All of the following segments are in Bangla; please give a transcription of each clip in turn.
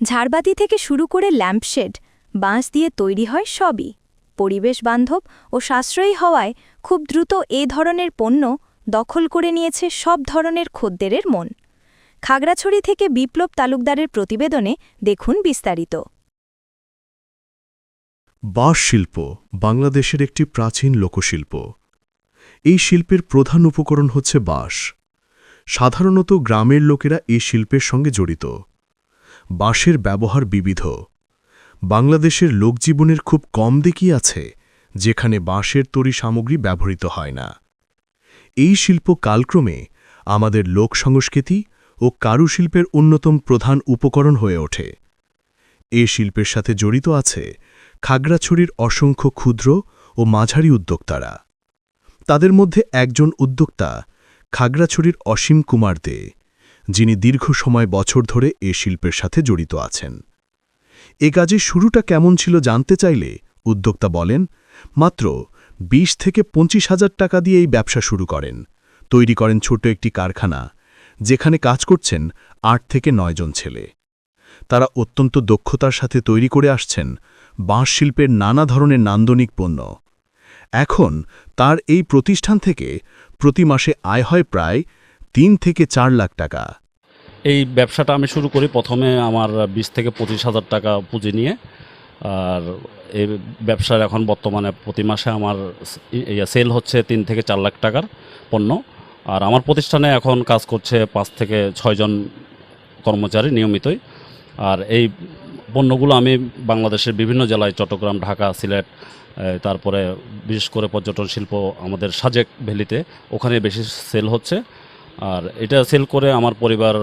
ঝাড়বাতি থেকে শুরু করে ল্যাম্পশেড, বাঁশ দিয়ে তৈরি হয় সবই। পরিবেশ বান্ধব ও সাশ্রয়ী হওয়ায় খুব দ্রুত এ ধরনের পণ্য দখল করে নিয়েছে সব ধরনের খদ্দেরের মন। খাগড়াছড়ি থেকে বিপ্লব তালুকদারের প্রতিবেদনে দেখুন বিস্তারিত। বাঁশ শিল্প বাংলাদেশের একটি প্রাচীন লোকশিল্প। এই শিল্পের প্রধান উপকরণ হচ্ছে বাঁশ। সাধারণত গ্রামের লোকেরা এই শিল্পের সঙ্গে জড়িত। বাঁশের ব্যবহার বিবিধ। বাংলাদেশের লোকজীবনের খুব কম দিকই আছে, যেখানে বাঁশের তৈরি সামগ্রী ব্যবহৃত হয় না। এই শিল্প কালক্রমে আমাদের লোক সংস্কৃতি ও কারুশিল্পের অন্যতম প্রধান উপকরণ হয়ে ওঠে। এ শিল্পের সাথে জড়িত আছে খাগড়াছড়ির অসংখ্য ক্ষুদ্র ও মাঝারি উদ্যোক্তারা। তাদের মধ্যে একজন উদ্যোক্তা খাগড়াছড়ির অসীম কুমার দে। যিনি দীর্ঘ সময় বছর ধরে এ শিল্পের সাথে জড়িত আছেন। এ কাজের শুরুটা কেমন ছিল জানতে চাইলে উদ্যোক্তা বলেন, মাত্র ২০ থেকে পঁচিশ হাজার টাকা দিয়ে এই ব্যবসা শুরু করেন। তৈরি করেন ছোট একটি কারখানা, যেখানে কাজ করছেন আট থেকে নয়জন ছেলে। তারা অত্যন্ত দক্ষতার সাথে তৈরি করে আসছেন বাঁশ শিল্পের নানা ধরনের নান্দনিক পণ্য। এখন তার এই প্রতিষ্ঠান থেকে প্রতি মাসে আয় হয় প্রায় তিন থেকে চার লাখ টাকা। এই ব্যবসাটা আমি শুরু করি প্রথমে আমার বিশ থেকে পঁচিশ হাজার টাকা পুঁজি নিয়ে। আর এই ব্যবসার এখন বর্তমানে প্রতি মাসে আমার সেল হচ্ছে তিন থেকে চার লাখ টাকার পণ্য। আর আমার প্রতিষ্ঠানে এখন কাজ করছে পাঁচ থেকে ছয়জন কর্মচারী নিয়মিতই। আর এই পণ্যগুলো আমি বাংলাদেশের বিভিন্ন জেলায় চট্টগ্রাম, ঢাকা, সিলেট তারপরে বিশেষ করে পর্যটন শিল্প আমাদের সাজেক ভ্যালিতে ওখানে বেশি সেল হচ্ছে। আর এটা সেল করে আমার পরিবার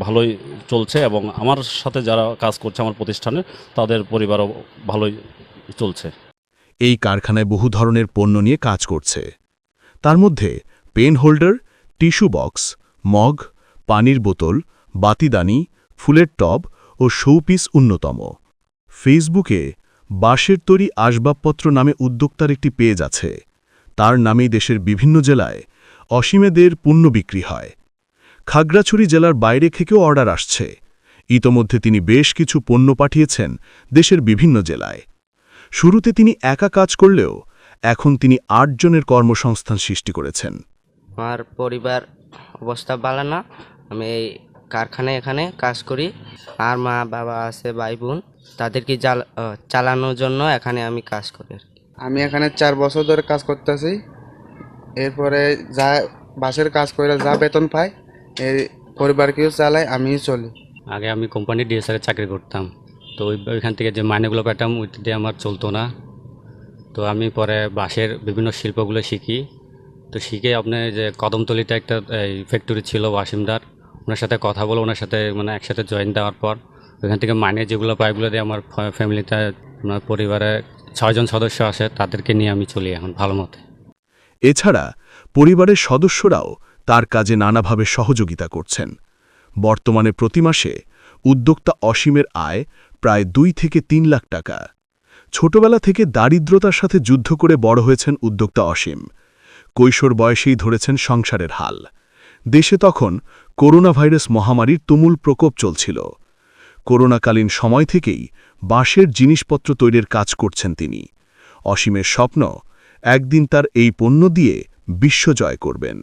ভালোই চলছে এবং আমার সাথে যারা কাজ করছে আমার প্রতিষ্ঠানে, তাদের পরিবারও ভালোই চলছে। এই কারখানায় বহু ধরনের পণ্য নিয়ে কাজ করছে। তার মধ্যে pen holder, tissue box, mug, পানির বোতল, বাতিদানি, ফুলের টব ও শৌপিস অন্যতম। ফেসবুকে বাঁশের তৈরি আসবাবপত্র নামে উদ্যোক্তার একটি পেজ আছে। তার নামেই দেশের বিভিন্ন জেলায় অসীমেদের পণ্য বিক্রি হয়। খাগড়াছড়ি জেলার বাইরে থেকেও অর্ডার আসছে। ইতোমধ্যে তিনি বেশ কিছু পণ্য পাঠিয়েছেন দেশের বিভিন্ন জেলায়। শুরুতে তিনি একা কাজ করলেও এখন তিনি আটজনের কর্মসংস্থান সৃষ্টি করেছেন। আমার পরিবার অবস্থা ভালো না। আমি এই কারখানায় এখানে কাজ করি। আর মা বাবা আছে ভাই বোন তাদেরকে চালানোর জন্য এখানে আমি কাজ করি আমি এখানে চার বছর ধরে কাজ করতেছি। এরপরে যা বাসের কাজ করে যা বেতন পাই এই পরিবারকেও চালাই আমি চলি। আগে আমি কোম্পানি ডিএসআরে চাকরি করতাম। তো ওইখান থেকে যে মাইনেগুলো পেতাম ওই দিয়ে আমার চলতো না। তো আমি পরে বাঁশের বিভিন্ন শিল্পগুলো শিখি। তো শিখে আপনার যে কদমতলিতে একটা, এই ফ্যাক্টরি ছিল ওয়াসিমদার ওনার সাথে কথা বলে, ওনার সাথে মানে একসাথে জয়েন দেওয়ার পর, ওইখান থেকে মাইনে যেগুলো পাই ওগুলো দিয়ে আমার ফ্যামিলিতে আমার পরিবারে ছয়জন সদস্য আসে, তাদেরকে নিয়ে আমি চলি এখন, ভালো মতো। এছাড়া পরিবারের সদস্যরাও তার কাজে নানাভাবে সহযোগিতা করছেন। বর্তমানে প্রতি মাসে উদ্যোক্তা অসীমের আয় প্রায় দুই থেকে তিন লাখ টাকা। ছোটবেলা থেকে দারিদ্রতার সাথে যুদ্ধ করে বড় হয়েছেন উদ্যোক্তা অসীম। কৈশোর বয়সেই ধরেছেন সংসারের হাল। দেশে তখন করোনা ভাইরাস মহামারীর তুমুল প্রকোপ চলছিল। করোনাকালীন সময় থেকেই বাঁশের জিনিসপত্র তৈরির কাজ করছেন তিনি। অসীমের স্বপ্ন একদিন তার এই পণ্য দিয়ে বিশ্বজয় করবেন।